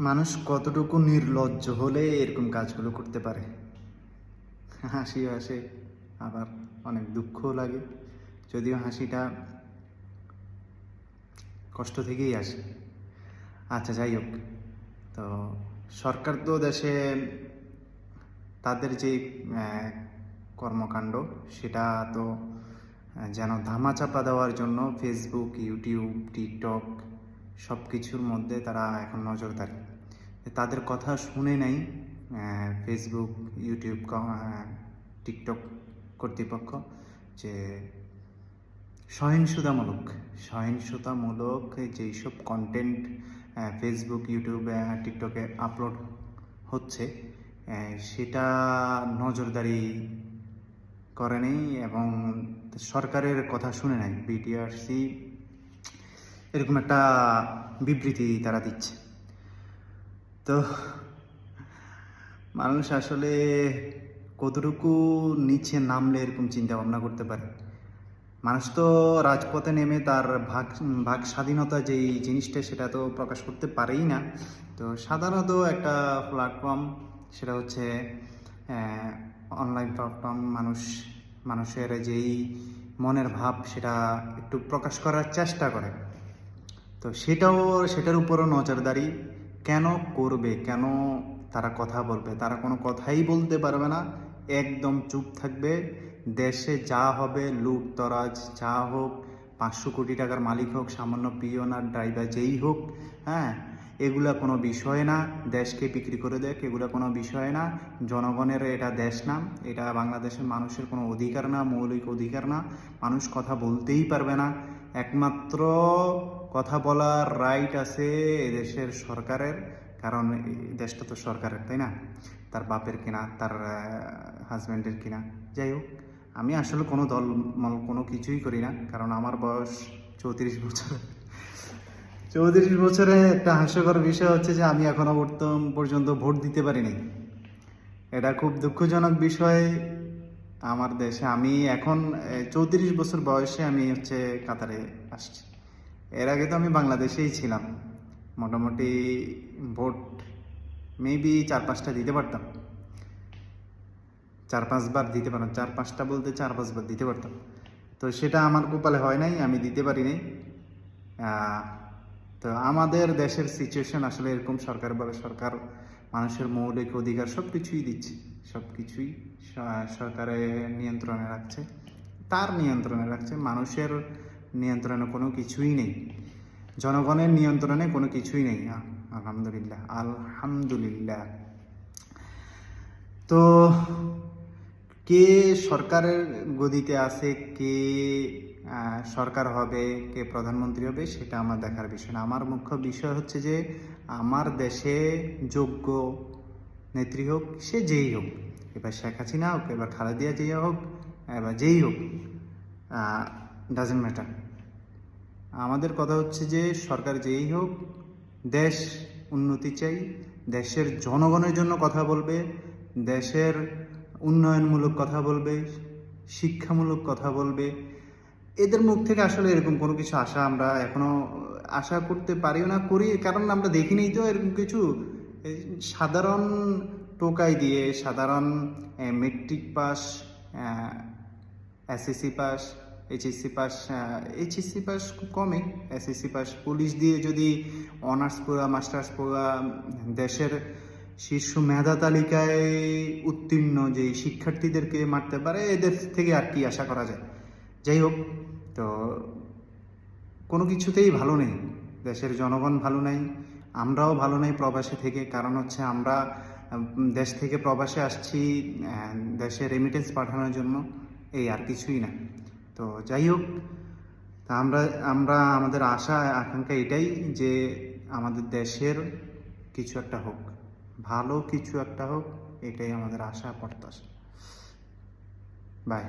মানুষ কতটুকু নির্লজ্জ হলে এরকম কাজগুলো করতে পারে? হাসি আসে, আবার অনেক দুঃখও লাগে। যদিও হাসিটা কষ্ট থেকেই আসে। আচ্ছা যাই হোক। তো সরকার তো দেশে তাদের যে কর্মকাণ্ড, সেটা তো যেন ধামাচাপা দেওয়ার জন্য ফেসবুক ইউটিউব টিকটক সব কিছুর মধ্যে তারা এখন নজরদারি। তাদের কথা শুনে নাই ফেসবুক ইউটিউব টিকটক কর্তৃপক্ষ যে সহিংসতামূলক সহিংসতামূলক যেই সব কন্টেন্ট ফেসবুক ইউটিউবে টিকটকে আপলোড হচ্ছে সেটা নজরদারি করেনি এবং সরকারের কথা শুনে নাই বিটিআরসি এরকম একটা বিবৃতি তারা দিচ্ছে। তো মানুষ আসলে কতটুকু নিচে নামলে এরকম চিন্তা ভাবনা করতে পারে? মানুষ তো রাজপথে নেমে তার ভাগ ভাগ স্বাধীনতা যেই জিনিসটা সেটা তো প্রকাশ করতে পারেই না। তো সাধারণত একটা প্ল্যাটফর্ম সেটা হচ্ছে অনলাইন প্ল্যাটফর্ম মানুষ, মানুষের যেই মনের ভাব সেটা একটু প্রকাশ করার চেষ্টা করে। তো সেটাও, সেটার উপরও নজরদারি কেন করবে? কেন তারা কথা বলবে? তারা কোনো কথাই বলতে পারবে না। একদম চুপ থাকবে। দেশে যা হবে লুটতরাজ যা হোক, পাঁচশো কোটি টাকার মালিক হোক, সামান্য পিয়ন আর ড্রাইভার, যেই হোক হ্যাঁ এগুলা কোনো বিষয় না। দেশকে বিক্রি করে দেখ, এগুলা কোনো বিষয় না। জনগণের এটা দেশ না। এটা বাংলাদেশের মানুষের কোনো অধিকার না, মৌলিক অধিকার না। মানুষ কথা বলতেই পারবে না। একমাত্র কথা বলার রাইট আছে এদেশের সরকারের, কারণ দেশটা তো সরকারের, তাই না? তার বাপের কিনা, তার হাজব্যান্ডের কিনা। যাই হোক, আমি আসলে কোনো দল কোনো কিছুই করি না, কারণ আমার বয়স চৌত্রিশ বছর চৌত্রিশ বছরে একটা হাস্যকর বিষয় হচ্ছে যে আমি এখনও বর্তমান পর্যন্ত ভোট দিতে পারিনি। এটা খুব দুঃখজনক বিষয়। আমার দেশে। আমি এখন চৌত্রিশ বছর বয়সে আমি হচ্ছে কাতারে আসছি। এর আগে তো আমি বাংলাদেশেই ছিলাম। মোটামুটি ভোট মেবি চার পাঁচটা দিতে পারতাম। চার পাঁচবার দিতে পারতাম। চার পাঁচটা বলতে চার পাঁচবার দিতে পারতাম। তো সেটা আমার কপালে হয় নাই, আমি দিতে পারি নাই। তো আমাদের দেশের সিচুয়েশন আসলে এরকম সরকার বলে সরকার মানুষের মৌলিক অধিকার সব কিছুই দিচ্ছে। সব কিছুই স- সরকারের নিয়ন্ত্রণে রাখছে। তার নিয়ন্ত্রণে রাখছে, মানুষের নিয়ন্ত্রণে কোনো কিছুই নেই। জনগণের নিয়ন্ত্রণে কোনো কিছুই নেই। আলহামদুলিল্লাহ আলহামদুলিল্লাহ। তো কে সরকারের গদিতে আছে, কে সরকার হবে, কে প্রধানমন্ত্রী হবে, সেটা আমার দেখার বিষয় না। আমার মুখ্য বিষয় হচ্ছে যে, আমার দেশে যোগ্য নেত্রী হোক, সে যেই হোক, এবার শেখ হাসিনা হোক, এবার খালেদিয়া জিয়া হোক, এবার যেই হোক ডাজেন্ট ম্যাটার আমাদের কথা হচ্ছে যে, সরকার যেই হোক, দেশ উন্নতি চাই, দেশের জনগণের জন্য কথা বলবে, দেশের উন্নয়নমূলক কথা বলবে, শিক্ষামূলক কথা বলবে এদের মুখ থেকে আসলে এরকম কোনো কিছু আশা আমরা এখনও, আশা করতে পারিও না, করি, কারণ আমরা দেখিনি তো এরকম কিছু। সাধারণ টোকাই দিয়ে, সাধারণ matric pass SSC pass, HSC pass HSC pass খুব কমই। এসএসসি পাস পুলিশ দিয়ে যদি অনার্স পড়া মাস্টার্স পড়া দেশের শীর্ষ মেধা তালিকায় উত্তীর্ণ যে শিক্ষার্থীদেরকে মারতে পারে, এদের থেকে আর কি আশা করা যায়? যাই হোক, তো কোনো কিছুতেই ভালো নেই। দেশের জনগণ ভালো নেই, আমরাও ভালো নেই প্রবাসে থেকে। কারণ হচ্ছে আমরা দেশ থেকে প্রবাসে আসছি দেশে রেমিটেন্স পাঠানোর জন্য এই আর কিছুই না। তো যাই হোক, তা আমরা আমরা আমাদের আশা, আকাঙ্ক্ষা এটাই যে আমাদের দেশের কিছু একটা হোক, ভালো কিছু একটা হোক, এটাই আমাদের আশা, প্রত্যাশা। বাই